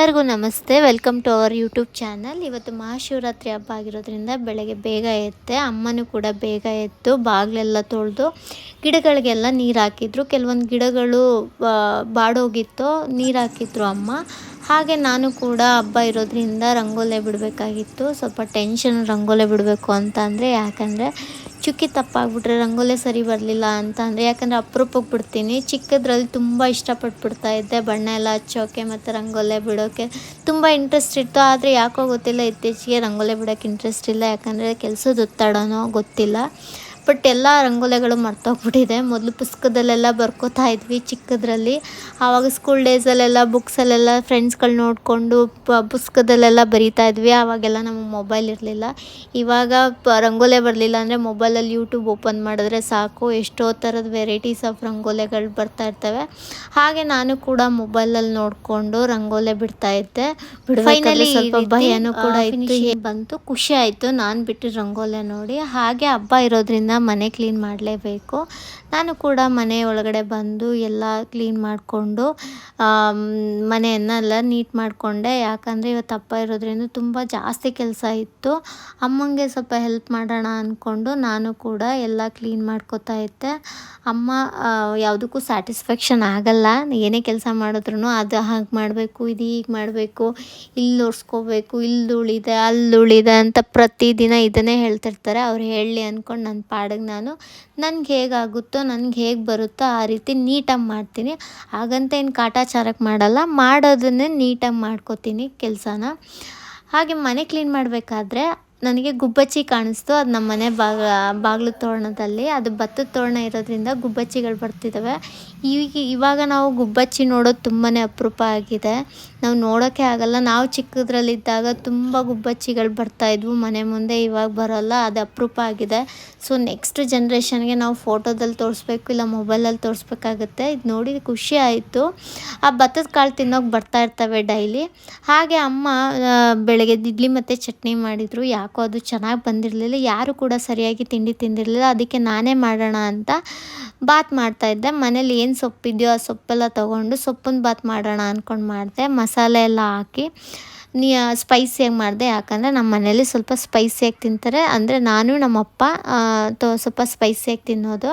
Welcome to our YouTube channel ಇವತ್ತು ಮಹಾಶಿವರಾತ್ರಿ ಹಬ್ಬ ಆಗಿರೋದ್ರಿಂದ ಬೆಳಗ್ಗೆ ಬೇಗ ಎತ್ತೆ ಅಮ್ಮನೂ ಕೂಡ ಬೇಗ ಎತ್ತು ಬಾಗಿಲೆಲ್ಲ ತೊಳೆದು ಗಿಡಗಳಿಗೆಲ್ಲ ನೀರು ಹಾಕಿದ್ರು. ಕೆಲವೊಂದು ಗಿಡಗಳು ಬಾಡೋಗಿತ್ತು, ನೀರು ಹಾಕಿದ್ರು ಅಮ್ಮ. ಹಾಗೆ ನಾನು ಕೂಡ ಹಬ್ಬ ಇರೋದ್ರಿಂದ ರಂಗೋಲೆ ಬಿಡಬೇಕಾಗಿತ್ತು. ಸ್ವಲ್ಪ ಟೆನ್ಷನ್ ರಂಗೋಲೆ ಬಿಡಬೇಕು ಅಂತ ಅಂದರೆ ಯಾಕಂದರೆ ಚುಕ್ಕಿ ತಪ್ಪಾಗ್ಬಿಟ್ರೆ ರಂಗೋಲೆ ಸರಿ ಬರಲಿಲ್ಲ ಅಂತ ಅಂದರೆ ಯಾಕಂದರೆ ಅಪರೂಪಕ್ಕೆ ಬಿಡ್ತೀನಿ. ಚಿಕ್ಕದ್ರಲ್ಲಿ ತುಂಬ ಇಷ್ಟಪಟ್ಟು ಬಿಡ್ತಾ ಇದ್ದೆ. ಬಣ್ಣ ಎಲ್ಲ ಹಚ್ಚೋಕೆ ಮತ್ತು ರಂಗೋಲೆ ಬಿಡೋಕೆ ತುಂಬ ಇಂಟ್ರೆಸ್ಟ್ ಇತ್ತು. ಆದರೆ ಯಾಕೋ ಗೊತ್ತಿಲ್ಲ, ಇತ್ತೀಚೆಗೆ ರಂಗೋಲೆ ಬಿಡೋಕೆ ಇಂಟ್ರೆಸ್ಟ್ ಇಲ್ಲ. ಯಾಕಂದರೆ ಕೆಲಸದ ಒತ್ತಡನೋ ಗೊತ್ತಿಲ್ಲ. ಬಟ್ ಎಲ್ಲ ರಂಗೋಲೆಗಳು ಮರ್ತೋಗ್ಬಿಟ್ಟಿದೆ. ಮೊದಲು ಪುಸ್ತಕದಲ್ಲೆಲ್ಲ ಬರ್ಕೋತಾ ಇದ್ವಿ ಚಿಕ್ಕದ್ರಲ್ಲಿ. ಆವಾಗ ಸ್ಕೂಲ್ ಡೇಸಲ್ಲೆಲ್ಲ ಬುಕ್ಸಲ್ಲೆಲ್ಲ ಫ್ರೆಂಡ್ಸ್ಗಳು ನೋಡಿಕೊಂಡು ಪ ಪುಸ್ತಕದಲ್ಲೆಲ್ಲ ಬರಿತಾ ಇದ್ವಿ. ಆವಾಗೆಲ್ಲ ನಮಗೆ ಮೊಬೈಲ್ ಇರಲಿಲ್ಲ. ಇವಾಗ ಪ ರಂಗೋಲೆ ಬರಲಿಲ್ಲ ಅಂದರೆ ಮೊಬೈಲಲ್ಲಿ ಯೂಟ್ಯೂಬ್ ಓಪನ್ ಮಾಡಿದ್ರೆ ಸಾಕು. ಎಷ್ಟೋ ಥರದ ವೆರೈಟೀಸ್ ಆಫ್ ರಂಗೋಲೆಗಳು ಬರ್ತಾ ಇರ್ತವೆ. ಹಾಗೆ ನಾನು ಕೂಡ ಮೊಬೈಲಲ್ಲಿ ನೋಡಿಕೊಂಡು ರಂಗೋಲೆ ಬಿಡ್ತಾ ಇದ್ದೆ. ಫೈನಲಿ ಸ್ವಲ್ಪ ಭಯನೂ ಕೂಡ ಇತ್ತು. ಬಂತು. ಖುಷಿ ಆಯಿತು. ನಾನು ಬಿಟ್ಟು ರಂಗೋಲೆ ನೋಡಿ. ಹಾಗೆ ಹಬ್ಬ ಇರೋದ್ರಿಂದ ಮನೆ ಕ್ಲೀನ್ ಮಾಡಲೇಬೇಕು. ನಾನು ಕೂಡ ಮನೆ ಒಳಗಡೆ ಬಂದು ಎಲ್ಲ ಕ್ಲೀನ್ ಮಾಡಿಕೊಂಡು ಮನೆಯನ್ನೆಲ್ಲ ನೀಟ್ ಮಾಡಿಕೊಂಡೆ. ಯಾಕಂದರೆ ಇವತ್ತು ಅಪ್ಪ ಇರೋದ್ರಿಂದ ತುಂಬ ಜಾಸ್ತಿ ಕೆಲಸ ಇತ್ತು. ಅಮ್ಮಂಗೆ ಸ್ವಲ್ಪ ಹೆಲ್ಪ್ ಮಾಡೋಣ ಅಂದ್ಕೊಂಡು ನಾನು ಕೂಡ ಎಲ್ಲ ಕ್ಲೀನ್ ಮಾಡ್ಕೋತಾ ಇದ್ದೆ. ಅಮ್ಮ ಯಾವುದಕ್ಕೂ ಸ್ಯಾಟಿಸ್ಫ್ಯಾಕ್ಷನ್ ಆಗಲ್ಲ. ಏನೇ ಕೆಲಸ ಮಾಡಿದ್ರು ಅದು ಹಾಗೆ ಮಾಡಬೇಕು, ಇದು ಹೀಗೆ ಮಾಡಬೇಕು, ಇಲ್ಲಿ ಒರೆಸ್ಕೋಬೇಕು ಇಲ್ಲಿ ಉಳಿದೆ ಅಲ್ಲಿ ಉಳಿದೆ ಅಂತ ಪ್ರತಿದಿನ ಇದನ್ನೇ ಹೇಳ್ತಿರ್ತಾರೆ. ಅವ್ರು ಹೇಳಲಿ ಅಂದ್ಕೊಂಡು ನನ್ನ ಪಾಡಿಗೆ ನಾನು, ನನಗೆ ಹೇಗಾಗುತ್ತೋ, ನನಗೆ ಹೇಗೆ ಬರುತ್ತೋ ಆ ರೀತಿ ನೀಟಾಗಿ ಮಾಡ್ತೀನಿ. ಹಾಗಂತ ಏನು ಕಾಟಾಚಾರಕ್ಕೆ ಮಾಡಲ್ಲ, ಮಾಡೋದನ್ನೇ ನೀಟಾಗಿ ಮಾಡ್ಕೋತೀನಿ ಕೆಲಸನ. ಹಾಗೆ ಮನೆ ಕ್ಲೀನ್ ಮಾಡಬೇಕಾದ್ರೆ ನನಗೆ ಗುಬ್ಬಚ್ಚಿ ಕಾಣಿಸ್ತು. ಅದು ನಮ್ಮ ಮನೆ ಬಾಗ ಬಾಗಿಲು ತೋರಣದಲ್ಲಿ. ಅದು ಭತ್ತದ ತೋರಣ ಇರೋದ್ರಿಂದ ಗುಬ್ಬಚ್ಚಿಗಳು ಬರ್ತಿದ್ದಾವೆ ಈಗ ಇವಾಗ ನಾವು ಗುಬ್ಬಚ್ಚಿ ನೋಡೋದು ತುಂಬಾ ಅಪರೂಪ ಆಗಿದೆ. ನಾವು ನೋಡೋಕ್ಕೆ ಆಗಲ್ಲ, ನಾವು ಚಿಕ್ಕದ್ರಲ್ಲಿದ್ದಾಗ ತುಂಬ ಗುಬ್ಬಚ್ಚಿಗಳು ಬರ್ತಾಯಿದ್ವು ಮನೆ ಮುಂದೆ ಇವಾಗ ಬರೋಲ್ಲ, ಅದು ಅಪರೂಪ ಆಗಿದೆ. ಸೊ ನೆಕ್ಸ್ಟ್ ಜನ್ರೇಷನ್ಗೆ ನಾವು ಫೋಟೋದಲ್ಲಿ ತೋರಿಸ್ಬೇಕು, ಇಲ್ಲ ಮೊಬೈಲಲ್ಲಿ ತೋರಿಸ್ಬೇಕಾಗತ್ತೆ. ಇದು ನೋಡಿ ಖುಷಿ ಆಯಿತು. ಆ ಭತ್ತದ ಕಾಳು ತಿನ್ನೋಕೆ ಬರ್ತಾ ಇರ್ತವೆ ಡೈಲಿ ಹಾಗೆ ಅಮ್ಮ ಬೆಳಗ್ಗೆ ಇಡ್ಲಿ ಮತ್ತು ಚಟ್ನಿ ಮಾಡಿದರು. ಯಾಕೋ ಅದು ಚೆನ್ನಾಗಿ ಬಂದಿರಲಿಲ್ಲ. ಯಾರು ಕೂಡ ಸರಿಯಾಗಿ ತಿಂಡಿ ತಿಂದಿರಲಿಲ್ಲ. ಅದಕ್ಕೆ ನಾನೇ ಮಾಡೋಣ ಅಂತ ಬಾತ್ ಮಾಡ್ತಾಯಿದ್ದೆ ಮನೇಲಿ ಏನು ಸೊಪ್ಪಿದೆಯೋ ಆ ಸೊಪ್ಪೆಲ್ಲ ತೊಗೊಂಡು ಸೊಪ್ಪಿನ ಬಾತ್ ಮಾಡೋಣ ಅಂದ್ಕೊಂಡು ಮಾಡಿದೆ. ಮಸಾಲೆ ಎಲ್ಲ ಹಾಕಿ ನೀ ಸ್ಪೈಸಿಯಾಗಿ ಮಾಡಿದೆ. ಯಾಕಂದರೆ ನಮ್ಮ ಮನೇಲಿ ಸ್ವಲ್ಪ ಸ್ಪೈಸಿಯಾಗಿ ತಿಂತಾರೆ. ಅಂದರೆ ನಾನು ನಮ್ಮಪ್ಪ ತೊ ಸ್ವಲ್ಪ ಸ್ಪೈಸಿಯಾಗಿ ತಿನ್ನೋದು.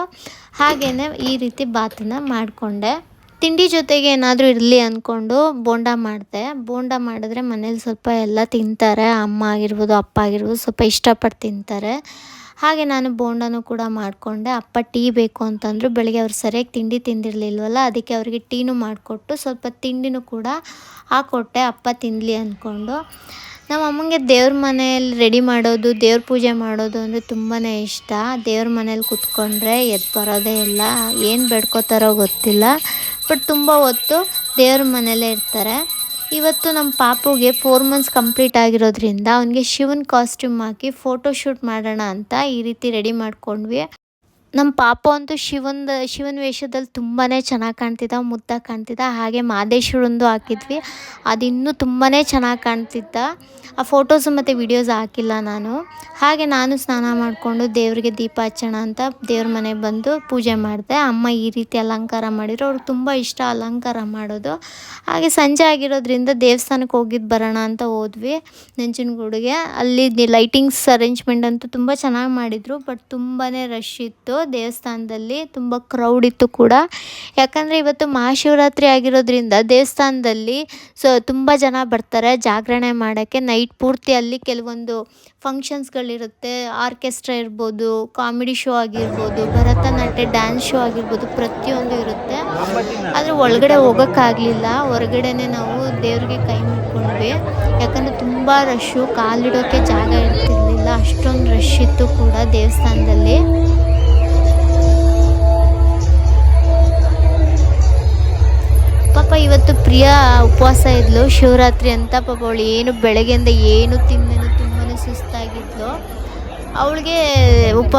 ಹಾಗೇ ಈ ರೀತಿ ಬಾತನ್ನ ಮಾಡಿಕೊಂಡೆ. ತಿಂಡಿ ಜೊತೆಗೆ ಏನಾದರೂ ಇರಲಿ ಅಂದ್ಕೊಂಡು ಬೋಂಡ ಮಾಡಿದೆ. ಬೋಂಡ ಮಾಡಿದ್ರೆ ಮನೇಲಿ ಸ್ವಲ್ಪ ಎಲ್ಲ ತಿಂತಾರೆ. ಅಮ್ಮ ಆಗಿರ್ಬೋದು, ಅಪ್ಪ ಆಗಿರ್ಬೋದು, ಸ್ವಲ್ಪ ಇಷ್ಟಪಟ್ಟು ತಿಂತಾರೆ. ಹಾಗೆ ನಾನು ಬೋಂಡನೂ ಕೂಡ ಮಾಡಿಕೊಂಡೆ. ಅಪ್ಪ ಟೀ ಬೇಕು ಅಂತಂದರು ಬೆಳಗ್ಗೆ ಅವ್ರು ಸರಿಯಾಗಿ ತಿಂಡಿ ತಿಂದಿರಲಿಲ್ವಲ್ಲ, ಅದಕ್ಕೆ ಅವರಿಗೆ ಟೀನೂ ಮಾಡಿಕೊಟ್ಟು ಸ್ವಲ್ಪ ತಿಂಡಿನೂ ಕೂಡ ಹಾಕ್ಕೊಟ್ಟೆ ಅಪ್ಪ ತಿನ್ನಲಿ ಅಂದ್ಕೊಂಡು ನಮ್ಮ ಅಮ್ಮಂಗೆ ದೇವ್ರ ಮನೆಯಲ್ಲಿ ರೆಡಿ ಮಾಡೋದು, ದೇವ್ರ ಪೂಜೆ ಮಾಡೋದು ಅಂದರೆ ತುಂಬಾ ಇಷ್ಟ. ದೇವ್ರ ಮನೇಲಿ ಕೂತ್ಕೊಂಡ್ರೆ ಎದ್ದು ಬರೋದೇ ಇಲ್ಲ, ಏನು ಬೇಡ್ಕೋತಾರೋ ಗೊತ್ತಿಲ್ಲ. ಬಟ್ ತುಂಬ ಹೊತ್ತು ದೇವ್ರ ಮನೇಲೇ ಇರ್ತಾರೆ. ಇವತ್ತು ನಮ್ಮ ಪಾಪುಗೆ ಫೋರ್ ಮಂತ್ಸ್ ಕಂಪ್ಲೀಟ್ ಆಗಿರೋದ್ರಿಂದ ಅವನಿಗೆ ಶಿವನ್ ಕಾಸ್ಟ್ಯೂಮ್ ಹಾಕಿ ಫೋಟೋ ಶೂಟ್ ಮಾಡೋಣ ಅಂತ ಈ ರೀತಿ ರೆಡಿ ಮಾಡ್ಕೊಂಡ್ವಿ. ನಮ್ಮ ಪಾಪ ಅಂತೂ ಶಿವಂದು, ಶಿವನ ವೇಷದಲ್ಲಿ ತುಂಬಾ ಚೆನ್ನಾಗಿ ಕಾಣ್ತಿದ್ದ ಮುದ್ದಾಗಿ ಕಾಣ್ತಿದ್ದ, ಹಾಗೆ ಮಾದೇಶ್ವರಂದು ಹಾಕಿದ್ವಿ. ಅದು ಇನ್ನೂ ತುಂಬಾ ಚೆನ್ನಾಗಿ ಕಾಣ್ತಿದ್ದ. ಆ ಫೋಟೋಸು ಮತ್ತು ವಿಡಿಯೋಸ್ ಹಾಕಿಲ್ಲ ನಾನು. ಹಾಗೆ ನಾನು ಸ್ನಾನ ಮಾಡಿಕೊಂಡು ದೇವರಿಗೆ ದೀಪ ಹಚ್ಚೋಣ ಅಂತ ದೇವ್ರ ಮನೆಗೆ ಬಂದು ಪೂಜೆ ಮಾಡಿದೆ. ಅಮ್ಮ ಈ ರೀತಿ ಅಲಂಕಾರ ಮಾಡಿದ್ರು. ಅವ್ರಿಗೆ ತುಂಬ ಇಷ್ಟ ಅಲಂಕಾರ ಮಾಡೋದು. ಹಾಗೆ ಸಂಜೆ ಆಗಿರೋದ್ರಿಂದ ದೇವಸ್ಥಾನಕ್ಕೆ ಹೋಗಿದ್ದು ಬರೋಣ ಅಂತ ಹೋದ್ವಿ ನಂಜನಗೂಡಿಗೆ. ಅಲ್ಲಿ ಲೈಟಿಂಗ್ಸ್ ಅರೇಂಜ್ಮೆಂಟ್ ಅಂತೂ ತುಂಬ ಚೆನ್ನಾಗಿ ಮಾಡಿದರು ಬಟ್ ತುಂಬಾ ರಶ್ ಇತ್ತು. ದೇವಸ್ಥಾನದಲ್ಲಿ ತುಂಬ ಕ್ರೌಡ್ ಇತ್ತು ಕೂಡ. ಯಾಕಂದರೆ ಇವತ್ತು ಮಹಾಶಿವರಾತ್ರಿ ಆಗಿರೋದ್ರಿಂದ ದೇವಸ್ಥಾನದಲ್ಲಿ ಸೊ ತುಂಬ ಜನ ಬರ್ತಾರೆ ಜಾಗರಣೆ ಮಾಡೋಕ್ಕೆ. ನೈಟ್ ಪೂರ್ತಿ ಅಲ್ಲಿ ಕೆಲವೊಂದು ಫಂಕ್ಷನ್ಸ್ಗಳಿರುತ್ತೆ ಆರ್ಕೆಸ್ಟ್ರಾ ಇರ್ಬೋದು ಕಾಮಿಡಿ ಶೋ ಆಗಿರ್ಬೋದು, ಭರತನಾಟ್ಯ ಡ್ಯಾನ್ಸ್ ಶೋ ಆಗಿರ್ಬೋದು ಪ್ರತಿಯೊಂದು ಇರುತ್ತೆ. ಆದರೆ ಒಳಗಡೆ ಹೋಗೋಕ್ಕಾಗಲಿಲ್ಲ. ಹೊರಗಡೆನೆ ನಾವು ದೇವ್ರಿಗೆ ಕೈ ಮುಟ್ಕೊಂಡ್ವಿ. ಯಾಕಂದರೆ ತುಂಬ ರಶ್ಶು ಕಾಲಿಡೋಕ್ಕೆ ಜಾಗ ಇರ್ತಿರ್ಲಿಲ್ಲ. ಅಷ್ಟೊಂದು ರಶ್ ಇತ್ತು ಕೂಡ ದೇವಸ್ಥಾನದಲ್ಲಿ. ಪಾಪ ಇವತ್ತು ಪ್ರಿಯ ಉಪವಾಸ ಇದ್ಲು, ಶಿವರಾತ್ರಿ ಅಂತ ಪಾಪ ಅವಳು ಏನು ಬೆಳಗ್ಗೆಯಿಂದ ಏನು ತಿಂದೇನು ತುಂಬಾ ಸುಸ್ತಾಗಿದ್ಲು. ಅವಳಿಗೆ ಉಪ,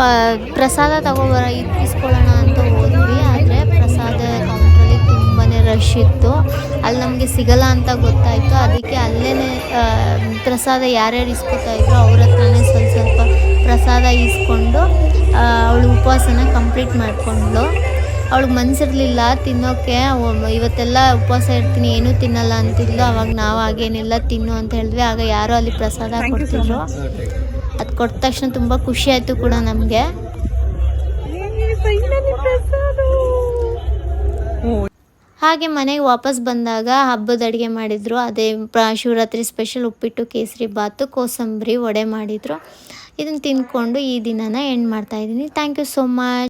ಪ್ರಸಾದ ತಗೋಬರ ಇಸ್ಕೊಳ್ಳೋಣ ಅಂತ ಹೋದ್ವಿ, ಆದರೆ ಪ್ರಸಾದ ಕೌಂಟ್ರಲ್ಲಿ ತುಂಬಾ ರಶ್ ಇತ್ತು. ಅಲ್ಲಿ ನಮಗೆ ಸಿಗಲ್ಲ ಅಂತ ಗೊತ್ತಾಯಿತು. ಅದಕ್ಕೆ ಅಲ್ಲೇ ಪ್ರಸಾದ ಯಾರ್ಯಾರು ಇಸ್ಕೊತಾ ಇದ್ರು ಅವ್ರ ಹತ್ರನೇ ಸ್ವಲ್ಪ ಸ್ವಲ್ಪ ಪ್ರಸಾದ ಇಸ್ಕೊಂಡು ಅವಳು ಉಪವಾಸನ ಕಂಪ್ಲೀಟ್ ಮಾಡಿಕೊಂಡ್ಳು. ಅವಳಿಗೆ ಮನ್ಸಿರ್ಲಿಲ್ಲ ತಿನ್ನೋಕ್ಕೆ ಒಮ್ಮ- ಇವತ್ತೆಲ್ಲ ಉಪವಾಸ ಇರ್ತೀನಿ ಏನೂ ತಿನ್ನಲ್ಲ ಅಂತಿದ್ಲು. ಅವಾಗ ನಾವು ಹಾಗೇನಿಲ್ಲ ತಿನ್ನು ಅಂತ ಹೇಳಿದ್ವಿ. ಆಗ ಯಾರೋ ಅಲ್ಲಿ ಪ್ರಸಾದ ಕೊಡ್ತಿದ್ರು. ಅದು ಕೊಟ್ಟ ತಕ್ಷಣ ತುಂಬ ಖುಷಿ ಆಯಿತು ಕೂಡ ನಮಗೆ. ಹಾಗೆ ಮನೆಗೆ ವಾಪಸ್ ಬಂದಾಗ ಹಬ್ಬದ ಅಡುಗೆ ಮಾಡಿದರು. ಅದೇ ಪ್ರ ಶಿವರಾತ್ರಿ ಸ್ಪೆಷಲ್ ಉಪ್ಪಿಟ್ಟು ಕೇಸರಿ ಬಾತು ಕೋಸಂಬರಿ ವಡೆ ಮಾಡಿದರು. ಇದನ್ನು ತಿಂದ್ಕೊಂಡು ಈ ದಿನನ ಎಂಡ್ ಮಾಡ್ತಾಯಿದ್ದೀನಿ ಥ್ಯಾಂಕ್ ಯು ಸೋ ಮಚ್